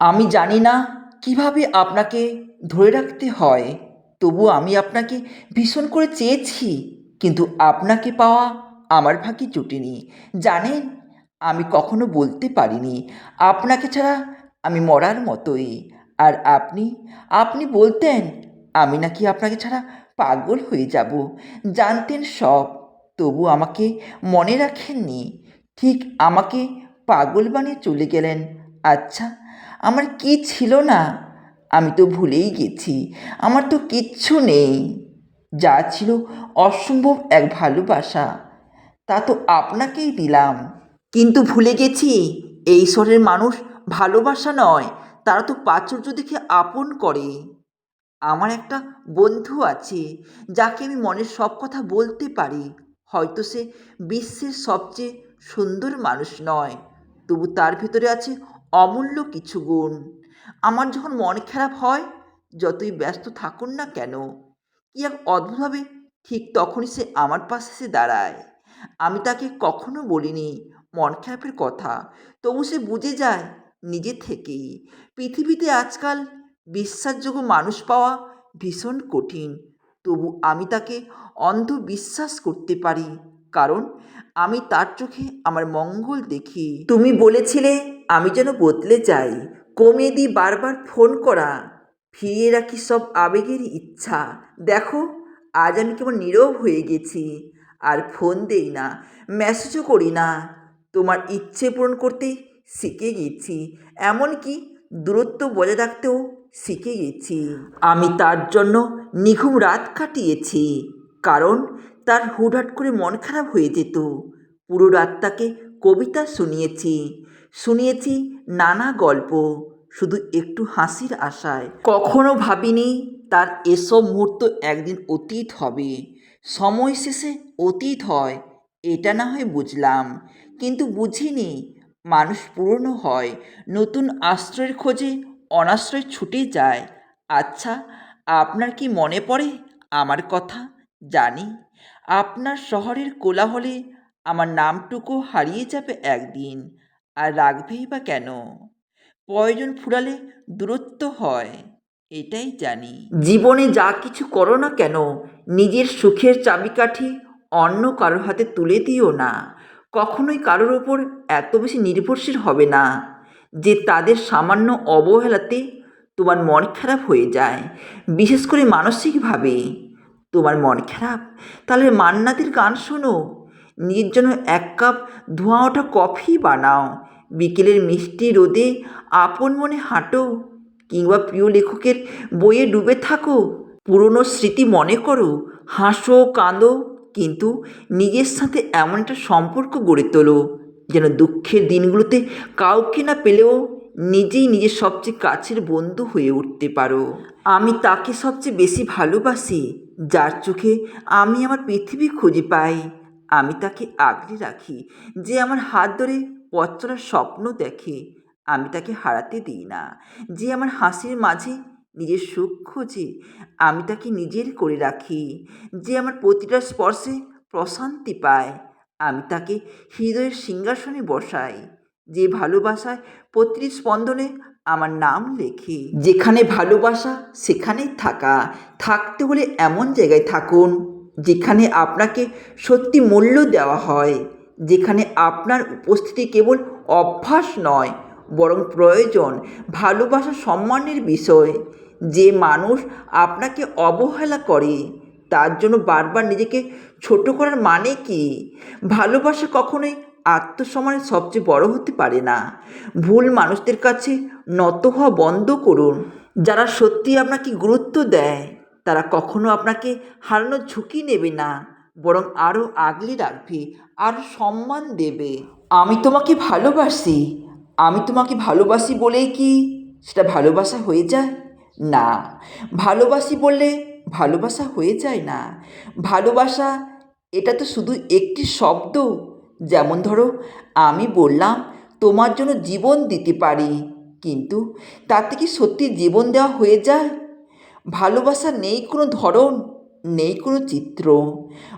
আমি জানি না কীভাবে আপনাকে ধরে রাখতে হয়। তবু আমি আপনাকে ভীষণ করে চেয়েছি, কিন্তু আপনাকে পাওয়া আমার ভাগ্যে জুটেনি জানেন, আমি কখনো বলতে পারিনি, আপনাকে ছাড়া আমি মরার মতোই। আর আপনি আপনি বলতেন, আমি নাকি আপনাকে ছাড়া পাগল হয়ে যাব। জানতেন সব তবু আমাকে মনে রাখেননি। ঠিক আমাকে পাগল বানিয়ে চলে গেলেন। আচ্ছা আমার কি ছিল না? আমি তো ভুলেই গেছি। আমার তো কিচ্ছু নেই। যা ছিল অসম্ভব এক ভালোবাসা। তা তো আপনাকেই দিলাম। কিন্তু ভুলে গেছি, এই শহরের মানুষ ভালোবাসা নয়, তারা তো প্রাচুর্য দেখে আপন করে। আমার একটা বন্ধু আছে, যাকে আমি মনের সব কথা বলতে পারি। হয়তো সে বিশ্বের সবচেয়ে সুন্দর মানুষ নয়, তবু তার ভেতরে আছে অমূল্য কিছু গুণ। আমার যখন মন খারাপ হয়, যতই ব্যস্ত থাকুন না কেন, কি এক অদ্ভুতভাবে ঠিক তখনই সে আমার পাশে এসে দাঁড়ায়। আমি তাকে কখনো বলিনি, মন খারাপের কথা। তবু সে বুঝে যায়, নিজে থেকেই। পৃথিবীতে আজকাল বিশ্বাসযোগ্য মানুষ পাওয়া ভীষণ কঠিন। তবু আমি তাকে অন্ধ বিশ্বাস করতে পারি। কারণ আমি তার চোখে আমার মঙ্গল দেখি। তুমি বলেছিলে, আমি যেন বদলে যাই। কমিয়ে দিই বারবার ফোন করা। ফিরিয়ে রাখি সব আবেগের ইচ্ছা। দেখো, আজ আমি কেমন নীরব হয়ে গেছি। আর ফোন দেই না মেসেজও করি না। তোমার ইচ্ছে পূরণ করতে শিখে গেছি। এমনকি দূরত্ব বজায় রাখতেও শিখে গেছি। আমি তার জন্য নিঘুম রাত কাটিয়েছি। কারণ তার হুটহাট করে মন খারাপ হয়ে যেত। পুরো রাতটাকে কবিতা শুনিয়েছি শুনিয়েছি নানা গল্প, শুধু একটু হাসির আশায়। কখনো ভাবিনি তার এসব মুহূর্ত একদিন অতীত হবে। সময় শেষে অতীত হয়, এটা না হয় বুঝলাম। কিন্তু বুঝিনি মানুষ পুরনো হয়, নতুন আশ্রয়ের খোঁজে অনাশ্রয় ছুটে যায়। আচ্ছা আপনার কি মনে পড়ে আমার কথা? জানি, আপনার শহরের কোলাহলে আমার নামটুকু হারিয়ে যাবে একদিন, আর রাখবেই বা কেন? প্রয়োজন ফুরালে দূরত্ব হয়, এটাই জানি। জীবনে যা কিছু করো না কেন, নিজের সুখের চাবিকাঠি অন্য কারোর হাতে তুলে দিও না। কখনোই কারোর ওপর এত বেশি নির্ভরশীল হবে না, যে তাদের সামান্য অবহেলাতে তোমার মন খারাপ হয়ে যায়, বিশেষ করে মানসিকভাবে। তোমার মন খারাপ? তাহলে মান্নাদের গান শোনো। নিজের জন্য এক কাপ ধোঁয়া ওঠা কফি বানাও। বিকেলের মিষ্টি রোদে আপন মনে হাঁটো। কিংবা প্রিয় লেখকের বইয়ে ডুবে থাকো। পুরনো স্মৃতি মনে করো। হাসো, কাঁদো, কিন্তু নিজের সাথে এমন একটা সম্পর্ক গড়ে তোলো। যেন দুঃখের দিনগুলোতে কাউকে না পেলেও নিজেই নিজের সবচেয়ে কাছের বন্ধু হয়ে উঠতে পারো। আমি তাকে সবচেয়ে বেশি ভালোবাসি, যার চোখে আমি আমার পৃথিবী খুঁজে পাই। আমি তাকে আগলে রাখি, যে আমার হাত ধরে পথ চলার স্বপ্ন দেখে। আমি তাকে হারাতে দিই না, যে আমার হাসির মাঝে নিজের সুখ খোঁজে। আমি তাকে নিজের করে রাখি, যে আমার প্রতিটা স্পর্শে প্রশান্তি পায়। আমি তাকে হৃদয়ের সিংহাসনে বসাই। যে ভালোবাসায় প্রতিটি স্পন্দনে আমার নাম লেখে। যেখানে ভালোবাসা, সেখানেই থাকা। থাকতে হলে এমন জায়গায় থাকুন, যেখানে আপনাকে সত্যি মূল্য দেওয়া হয়। যেখানে আপনার উপস্থিতি কেবল অভ্যাস নয়, বরং প্রয়োজন, ভালোবাসা সম্মানের বিষয়। যে মানুষ আপনাকে অবহেলা করে, তার জন্য বারবার নিজেকে ছোট করার মানে কি? ভালোবাসা কখনোই আত্মসম্মানের সবচেয়ে বড় হতে পারে না। ভুল মানুষদের কাছে নত হওয়া বন্ধ করুন। যারা সত্যি আপনাকে গুরুত্ব দেয়, তারা কখনো আপনাকে হারানোর ঝুঁকি নেবে না, বরং আরও আগলে রাখবে, আরও সম্মান দেবে। আমি তোমাকে ভালোবাসি। আমি তোমাকে ভালোবাসি বলেই কি সেটা ভালোবাসা হয়ে যায়? না। ভালোবাসি বললে ভালোবাসা হয়ে যায় না। ভালোবাসা, এটা তো শুধু একটি শব্দ যেমন ধরো, আমি বললাম, তোমার জন্য জীবন দিতে পারি। কিন্তু তাতে কি সত্যি জীবন দেওয়া হয়ে যায়? ভালোবাসা নেই কোনো ধরন, নেই কোনো চিত্র।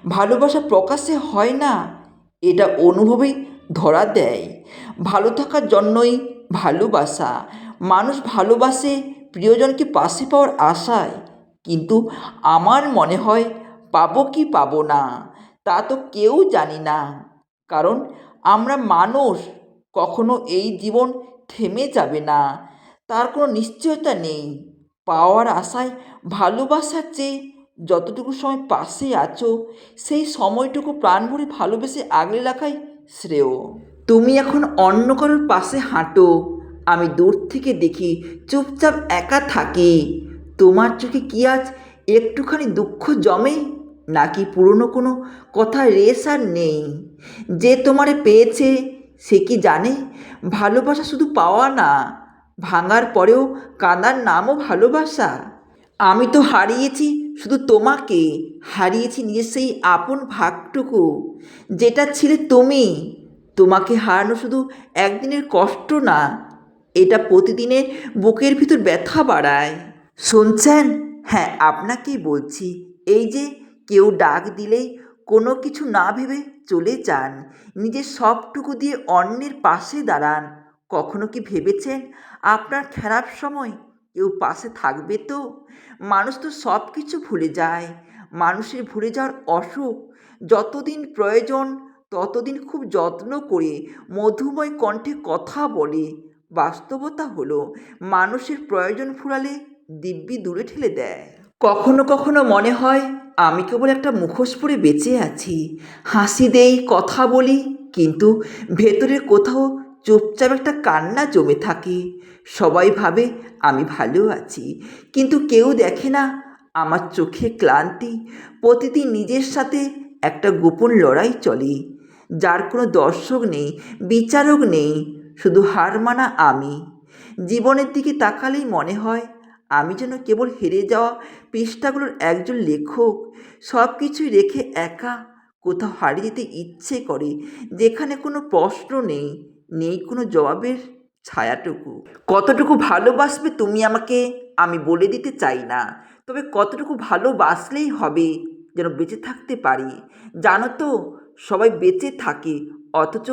ভালোবাসা প্রকাশে হয় না, এটা অনুভবে ধরা দেয়। ভালো থাকার জন্যই ভালোবাসা। মানুষ ভালোবাসে প্রিয়জনকে পাশে পাওয়ার আশায়, কিন্তু আমার মনে হয়, পাবো কি পাবো না, তা তো কেউ জানি না। কারণ আমরা মানুষ, কখনো এই জীবন থেমে যাবে না। তার কোনো নিশ্চয়তা নেই। পাওয়ার আশায়, ভালোবাসার চেয়ে যতটুকু সময় পাশে আছো, সেই সময়টুকু প্রাণ ভরে ভালোবেসে আগলে রাখাই শ্রেয়। তুমি এখন অন্য কারোর পাশে হাঁটো। আমি দূর থেকে দেখি, চুপচাপ একা থাকি। তোমার চোখে কি আজ একটুখানি দুঃখ জমে? নাকি পুরনো কোনো কথা রেশ আর নেই? যে তোমারে পেয়েছে, সে কি জানে? ভালোবাসা শুধু পাওয়া না, ভাঙার পরেও কাঁদার নামও ভালোবাসা। আমি তো হারিয়েছি শুধু তোমাকে, হারিয়েছি নিজের সেই আপন ভাগটুকু, যেটা ছিলে তুমি, তোমাকে হারানো শুধু একদিনের কষ্ট না, এটা প্রতিদিনের বুকের ভিতর ব্যথা বাড়ায়। শুনছেন? হ্যাঁ আপনাকেই বলছি, এই যে কেউ ডাক দিলেই কোনো কিছু না ভেবে চলে যান। নিজের সবটুকু দিয়ে অন্যের পাশে দাঁড়ান। কখনো কি ভেবেছেন আপনার খারাপ সময় কেউ পাশে থাকবে তো? মানুষ তো সব কিছু ভুলে যায়। মানুষের ভুলে যাওয়ার অসুখ যতদিন প্রয়োজন, ততদিন খুব যত্ন করে মধুময় কণ্ঠে কথা বলে। বাস্তবতা হলো, মানুষের প্রয়োজন ফুরালে দিব্যি দূরে ঠেলে দেয়। কখনো কখনো মনে হয় আমি কেবল একটা মুখোশ পরে বেঁচে আছি। হাসি দেই, কথা বলি, কিন্তু ভেতরে কোথাও চুপচাপ একটা কান্না জমে থাকে। সবাই ভাবে আমি ভালো আছি, কিন্তু কেউ দেখে না আমার চোখে ক্লান্তি। প্রতিদিন নিজের সাথে একটা গোপন লড়াই চলে। যার কোনো দর্শক নেই, বিচারক নেই, শুধু হার মানা আমি। জীবনের দিকে তাকালেই মনে হয় আমি যেন কেবল হেরে যাওয়া পৃষ্ঠাগুলোর একজন লেখক সব কিছুই রেখে একা কোথাও হারিয়ে যেতে ইচ্ছে করে, যেখানে কোনো প্রশ্ন নেই নেই কোনো জবাবের ছায়াটুকু। কতটুকু ভালোবাসবে তুমি আমাকে আমি বলে দিতে চাই না, তবে কতটুকু ভালোবাসলেই হবে যেন বেঁচে থাকতে পারি। জানো তো, সবাই বেঁচে থাকে, অথচ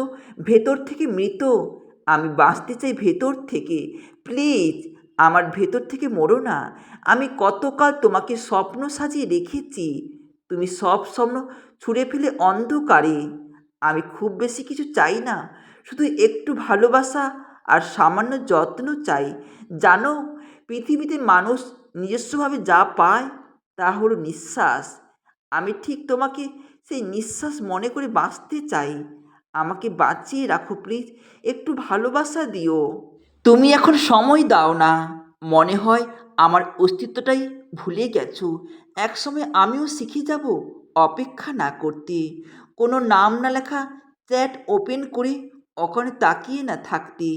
ভেতর থেকে মৃত, আমি বাঁচতে চাই ভেতর থেকে। প্লিজ আমার ভেতর থেকে মরো না। আমি কতকাল তোমাকে স্বপ্ন সাজিয়ে রেখেছি। তুমি সব স্বপ্ন ছুঁড়ে ফেলে অন্ধকারে। আমি খুব বেশি কিছু চাই না। শুধু একটু ভালোবাসা আর সামান্য যত্ন চাই। জানো, পৃথিবীতে মানুষ নিজস্বভাবে যা পায় তা হলো নিঃশ্বাস। আমি ঠিক তোমাকে সেই নিঃশ্বাস মনে করে বাঁচতে চাই। আমাকে বাঁচিয়ে রাখো, প্লিজ। একটু ভালোবাসা দিও। তুমি এখন সময় দাও না। মনে হয় আমার অস্তিত্বটাই ভুলে গেছো। একসময় আমিও শিখে যাব অপেক্ষা না করতে। কোনো নাম না লেখা চ্যাট ওপেন করে ওখানে তাকিয়ে না থাকতে।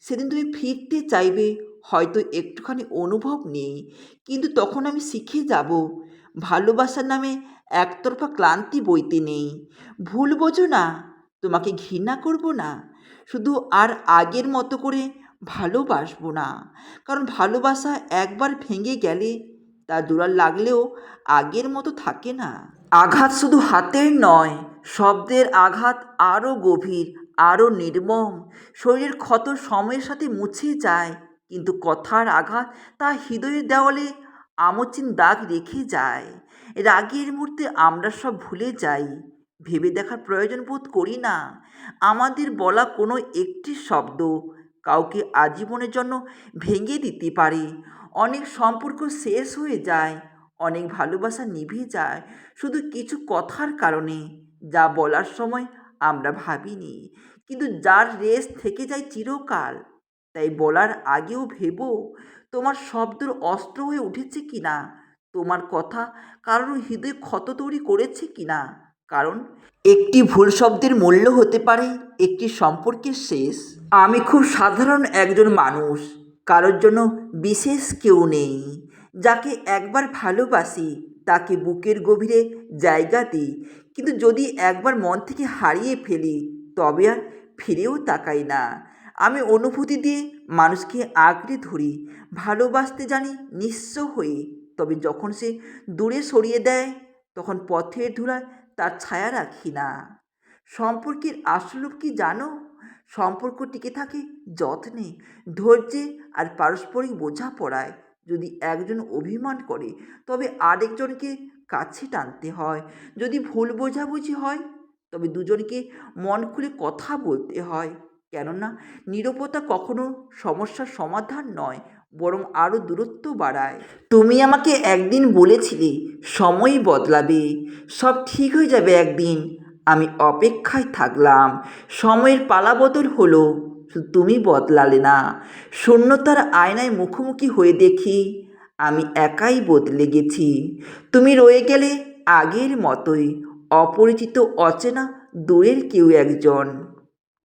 সেদিন তুমি ফিরতে চাইবে, হয়তো একটুখানি অনুভব নেই। কিন্তু তখন আমি শিখে যাব। ভালোবাসার নামে একতরফা ক্লান্তি বইতে নেই। ভুল বোঝো না, তোমাকে ঘৃণা করব না। শুধু আর আগের মতো করে ভালোবাসবো না। কারণ ভালোবাসা একবার ভেঙে গেলে তা জোড়া লাগলেও আগের মতো থাকে না। আঘাত শুধু হাতের নয়, শব্দের আঘাত আরও গভীর, আরও নির্মম। শরীরের ক্ষত সময়ের সাথে মুছে যায়, কিন্তু কথার আঘাত তা হৃদয়ের দেওয়ালে আমচিন দাগ রেখে যায়। রাগের মুহূর্তে আমরা সব ভুলে যাই, ভেবে দেখার প্রয়োজন বোধ করি না। আমাদের বলা কোনো একটি শব্দ কাউকে আজীবনের জন্য ভেঙে দিতে পারে। অনেক সম্পর্ক শেষ হয়ে যায়, অনেক ভালোবাসা নিভে যায় শুধু কিছু কথার কারণে, যা বলার সময় আমরা ভাবিনি। কিন্তু যার রেস থেকে যায় চিরকাল, তাই বলার আগেও ভেবো, তোমার শব্দর অস্ত্র হয়ে উঠেছে কি না তোমার কথা কারোর হৃদয়ে ক্ষত তৈরি করেছে কি না কারণ একটি ভুল শব্দের মূল্য হতে পারে একটি সম্পর্কের শেষ। আমি খুব সাধারণ একজন মানুষ, কারোর জন্য বিশেষ কেউ নেই, যাকে একবার ভালোবাসি, তাকে বুকের গভীরে জায়গা দিই। কিন্তু যদি একবার মন থেকে হারিয়ে ফেলি, তবে আর ফিরেও তাকাই না। আমি অনুভূতি দিয়ে মানুষকে আঁকড়ে ধরি, ভালোবাসতে জানি নিঃস্ব হয়ে। তবে যখন সে দূরে সরিয়ে দেয়, তখন পথের ধুলায় তার ছায়া রাখি না। সম্পর্কের আসল কি জানো? সম্পর্ক টিকে থাকে যত্নে, ধৈর্যে আর পারস্পরিক বোঝাপড়ায়। যদি একজন অভিমান করে, তবে আরেকজনকে কাছে টানতে হয়। যদি ভুল বোঝাবুঝি হয়, তবে দুজনকে মন খুলে কথা বলতে হয়। কেননা, নীরবতা কখনো সমস্যার সমাধান নয়। বরং আরও দূরত্ব বাড়ায়। তুমি আমাকে একদিন বলেছিলে, সময় বদলাবে। সব ঠিক হয়ে যাবে একদিন। আমি অপেক্ষায় থাকলাম। সময়ের পালাবদল হলো, শুধু তুমি বদলালে না। শূন্যতার আয়নায় মুখোমুখি হয়ে দেখি, আমি একাই বদলে গেছি। তুমি রয়ে গেলে আগের মতোই, অপরিচিত, অচেনা, দূরের কেউ একজন।